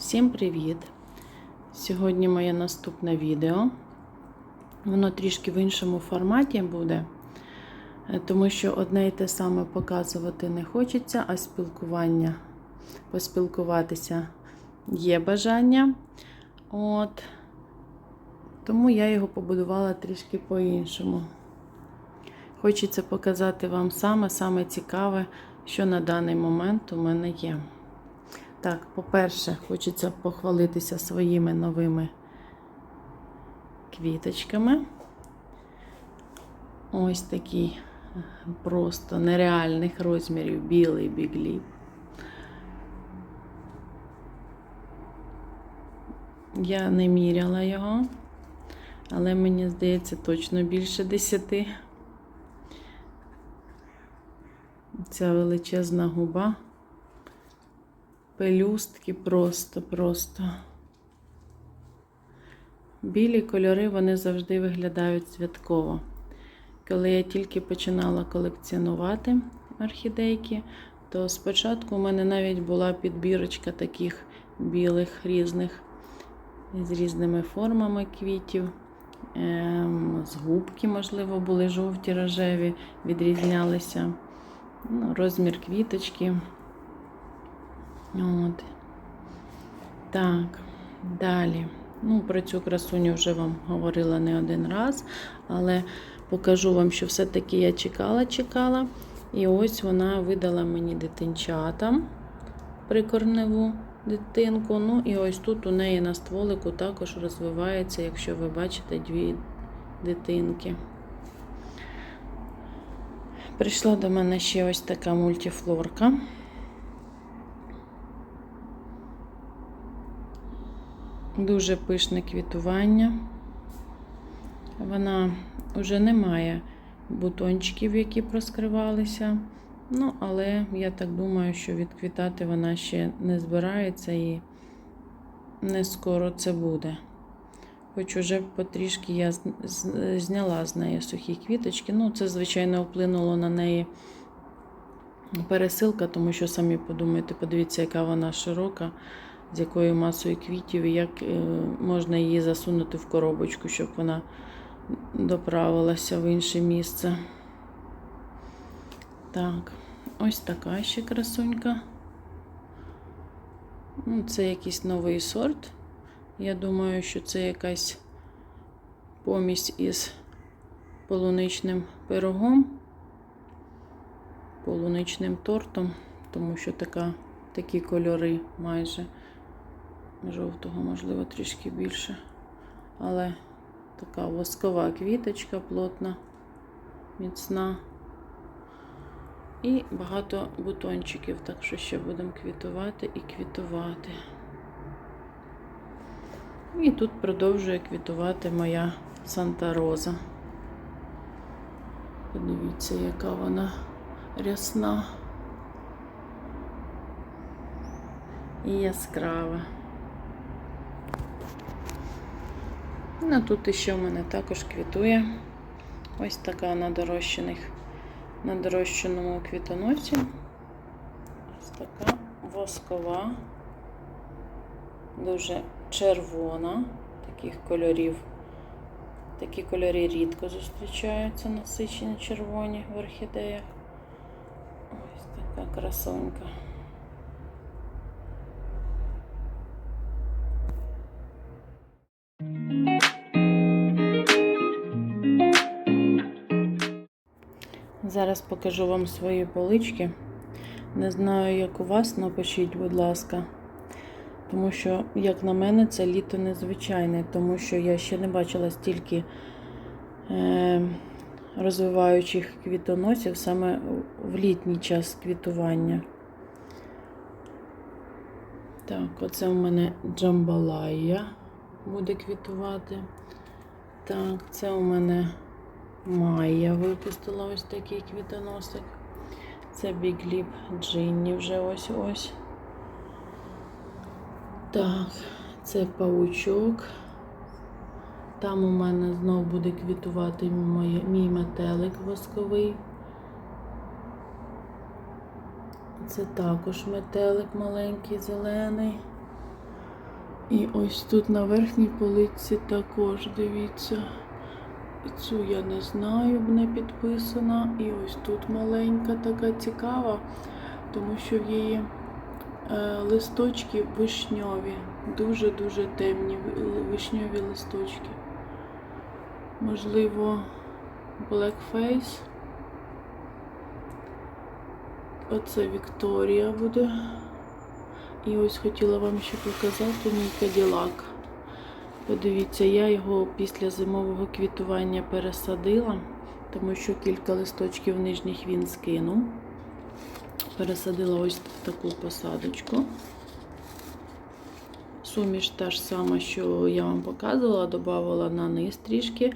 Всім привіт! Сьогодні моє наступне відео. Воно трішки в іншому форматі буде, е, тому що одне і те саме показувати не хочеться, а спілкування, поспілкуватися є бажання. От. Тому я його побудувала трішки по-іншому. Хочеться показати вам саме-саме цікаве, що на даний момент у мене є. Так, по-перше, хочеться похвалитися своїми новими квіточками. Ось такий просто нереальних розмірів білий бігліп. Я не міряла його, але мені здається, точно більше десяти. Ця величезна губа. Пелюстки просто-просто. Білі кольори вони завжди виглядають святково. Коли я тільки починала колекціонувати орхідейки, то спочатку у мене навіть була підбірочка таких білих різних з різними формами квітів. Ем, з губки, можливо, були жовті рожеві, відрізнялися. Ну, розмір квіточки. От. Так, далі. Ну, про цю красуню вже вам говорила не один раз, але покажу вам, що все-таки я чекала, чекала. І ось вона видала мені дитинчата прикорневу дитинку. Ну, і ось тут у неї на стволику також розвивається, якщо ви бачите, дві дитинки. Прийшла до мене ще ось така мультифлорка. Дуже пишне квітування. Вона вже не має бутончиків, які проскривалися. Ну, але я так думаю, що відквітати вона ще не збирається і не скоро це буде. Хоч уже потрішки я зняла з неї сухі квіточки. Ну, це, звичайно, вплинуло на неї пересилка, тому що самі подумайте, подивіться, яка вона широка з якою масою квітів, і як можна її засунути в коробочку, щоб вона доправилася в інше місце. Так, ось така ще красунька. Ну, Це якийсь новий сорт. Я думаю, що це якась помість із полуничним пирогом, полуничним тортом, тому що така, такі кольори майже жовтого, можливо, трішки більше. Але така воскова квіточка плотна, міцна. І багато бутончиків, так що ще будемо квітувати і квітувати. І тут продовжує квітувати моя Санта Роза. Подивіться, яка вона рясна і яскрава. Ну, тут ще в мене також квітує ось така на дорощених, на дорощеному квітоносі. Ось така воскова, дуже червона, таких кольорів. Такі кольори рідко зустрічаються насичені червоні в орхідеях. Ось така красонька. Зараз покажу вам свої полички. Не знаю, як у вас, напишіть, будь ласка. Тому що, як на мене, це літо незвичайне, тому що я ще не бачила стільки е, розвиваючих квітоносів саме в літній час квітування. Так, оце у мене джамбалая буде квітувати. Так, це у мене Майя випустила ось такий квітоносик. Це бігліп Джинні вже ось-ось. Так, це паучок. Там у мене знов буде квітувати мій, мій метелик восковий. Це також метелик маленький, зелений. І ось тут на верхній полиці також дивіться. Цю я не знаю, не підписана. І ось тут маленька така цікава, тому що в її е, листочки вишньові, дуже-дуже темні вишньові листочки. Можливо, Blackface. Оце Вікторія буде. І ось хотіла вам ще показати мій каділак. Подивіться, я його після зимового квітування пересадила, тому що кілька листочків нижніх він скинув. Пересадила ось в таку посадочку. Суміш та ж сама, що я вам показувала, додавала на низ трішки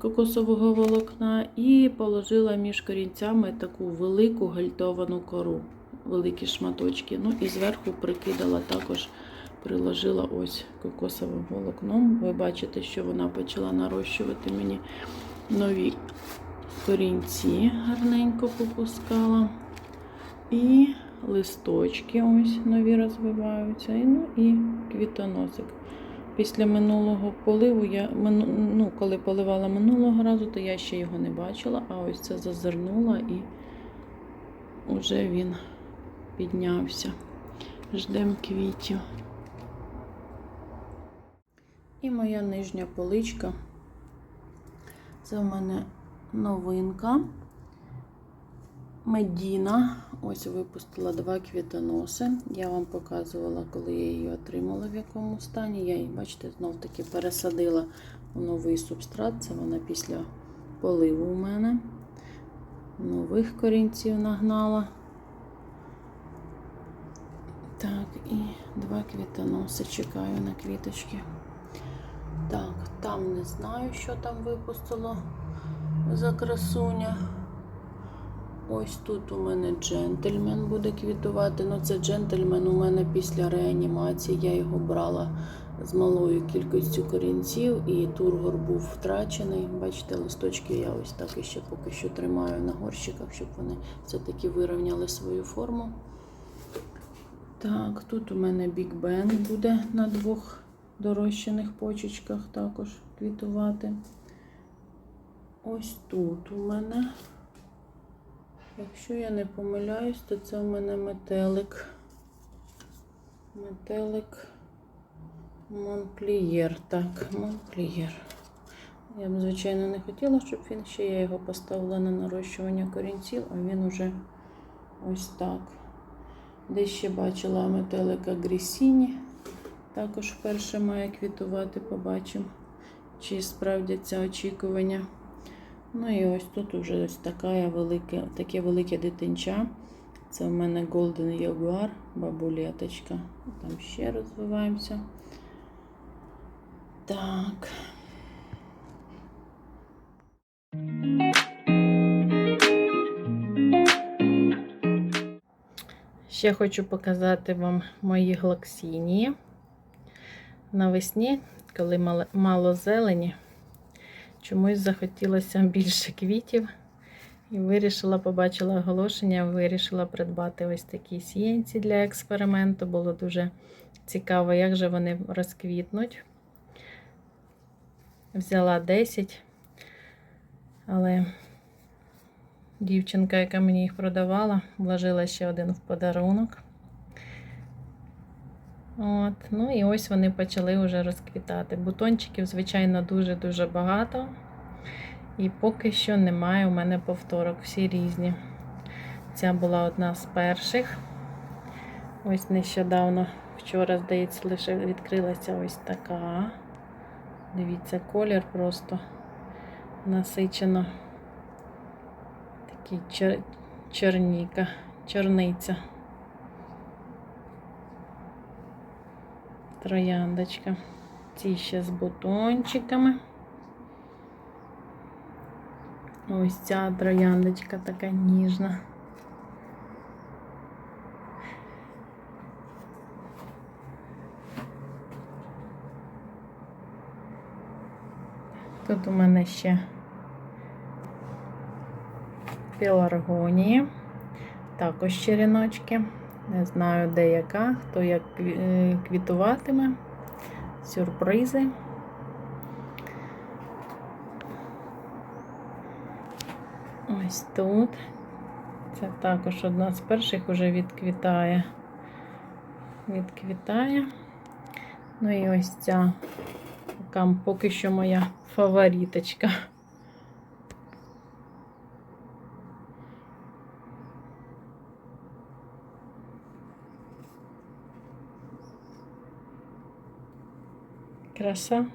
кокосового волокна і положила між корінцями таку велику гальтовану кору, великі шматочки. Ну і зверху прикидала також, приложила ось кокосовим волокном. Ви бачите, що вона почала нарощувати мені нові корінці, гарненько попускала. І листочки ось нові розвиваються. І, ну і квітоносик. Після минулого поливу я ну, коли поливала минулого разу, то я ще його не бачила, а ось це зазирнула і вже він піднявся. Ждем квітів. І моя нижня поличка. Це в мене новинка. Медіна. Ось випустила два квітоноси. Я вам показувала, коли я її отримала, в якому стані. Я її, бачите, знов таки пересадила у новий субстрат. Це вона після поливу у мене. Нових корінців нагнала. Так, і два квітоноси чекаю на квіточки. Так, там не знаю, що там випустило за красуня. Ось тут у мене джентльмен буде квітувати. Ну, це джентльмен у мене після реанімації. Я його брала з малою кількістю корінців, і тургор був втрачений. Бачите, листочки я ось так іще поки що тримаю на горщиках, щоб вони все-таки вирівняли свою форму. Так, тут у мене Ben буде на двох дорощених почечках також квітувати. Ось тут у мене. Якщо я не помиляюсь, то це в мене метелик. Метелик Монклієр. Так, Монклієр. Я б, звичайно, не хотіла, щоб він ще я його поставила на нарощування корінців, а він уже ось так. Десь ще бачила метелика Грісіні. Також вперше має квітувати, побачимо, чи справдяться очікування. Ну і ось тут вже ось така велике, таке велике дитинча. Це в мене Golden Jaguar, бабулеточка. Там ще розвиваємося. Так. Ще хочу показати вам мої глоксінії. Навесні, коли мало, зелені, чомусь захотілося більше квітів. І вирішила, побачила оголошення, вирішила придбати ось такі сіянці для експерименту. Було дуже цікаво, як же вони розквітнуть. Взяла 10, але дівчинка, яка мені їх продавала, вложила ще один в подарунок. От, ну і ось вони почали вже розквітати. Бутончиків, звичайно, дуже-дуже багато. І поки що немає у мене повторок, всі різні. Ця була одна з перших. Ось нещодавно, вчора, здається, лише відкрилася ось така. Дивіться, колір просто насичено. Такий чер... черніка, чорниця. Трояндочка. Ці ще з бутончиками. Ось ця трояндочка така ніжна. Тут у мене ще пеларгонії, також черіночки. Не знаю, де яка, хто як е, квітуватиме. Сюрпризи. Ось тут. Це також одна з перших уже відквітає. Відквітає. Ну і ось ця, поки що моя фаворіточка. graça.